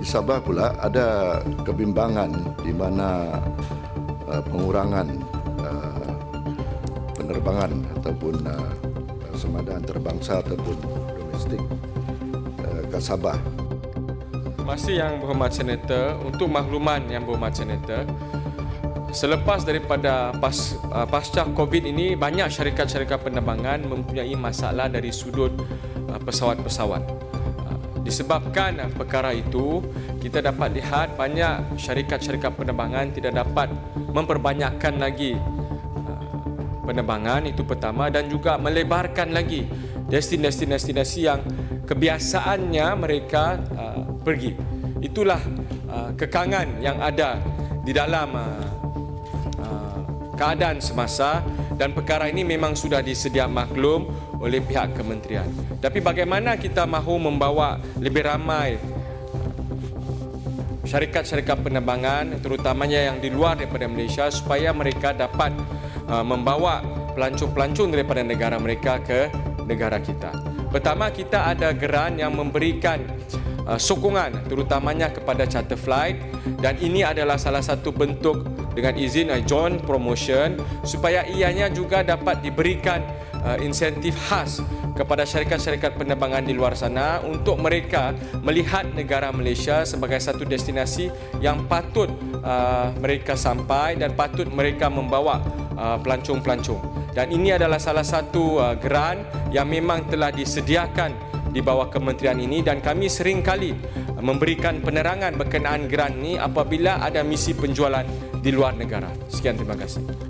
Di Sabah pula ada kebimbangan di mana uh, pengurangan uh, penerbangan ataupun uh, semada antarabangsa ataupun domestik uh, ke Sabah. Kasih Yang Berhormat Senator. Untuk makluman Yang Berhormat Senator, selepas daripada pas, uh, pasca COVID ini, banyak syarikat-syarikat penerbangan mempunyai masalah dari sudut uh, pesawat-pesawat. Disebabkan perkara itu, kita dapat lihat banyak syarikat-syarikat penerbangan tidak dapat memperbanyakkan lagi uh, penerbangan itu pertama dan juga melebarkan lagi destinasi-destinasi yang kebiasaannya mereka uh, pergi. Itulah uh, kekangan yang ada di dalam uh, keadaan semasa dan perkara ini memang sudah disedia maklum oleh pihak kementerian. Tapi bagaimana kita mahu membawa lebih ramai syarikat-syarikat penerbangan terutamanya yang di luar daripada Malaysia supaya mereka dapat uh, membawa pelancong-pelancong daripada negara mereka ke negara kita. Pertama kita ada geran yang memberikan uh, sokongan terutamanya kepada charter flight dan ini adalah salah satu bentuk dengan izin uh, joint promotion supaya ianya juga dapat diberikan uh, insentif khas kepada syarikat-syarikat penerbangan di luar sana untuk mereka melihat negara Malaysia sebagai satu destinasi yang patut uh, mereka sampai dan patut mereka membawa pelancong-pelancong. Dan ini adalah salah satu geran yang memang telah disediakan di bawah kementerian ini dan kami sering kali memberikan penerangan berkenaan geran ini apabila ada misi penjualan di luar negara. Sekian terima kasih.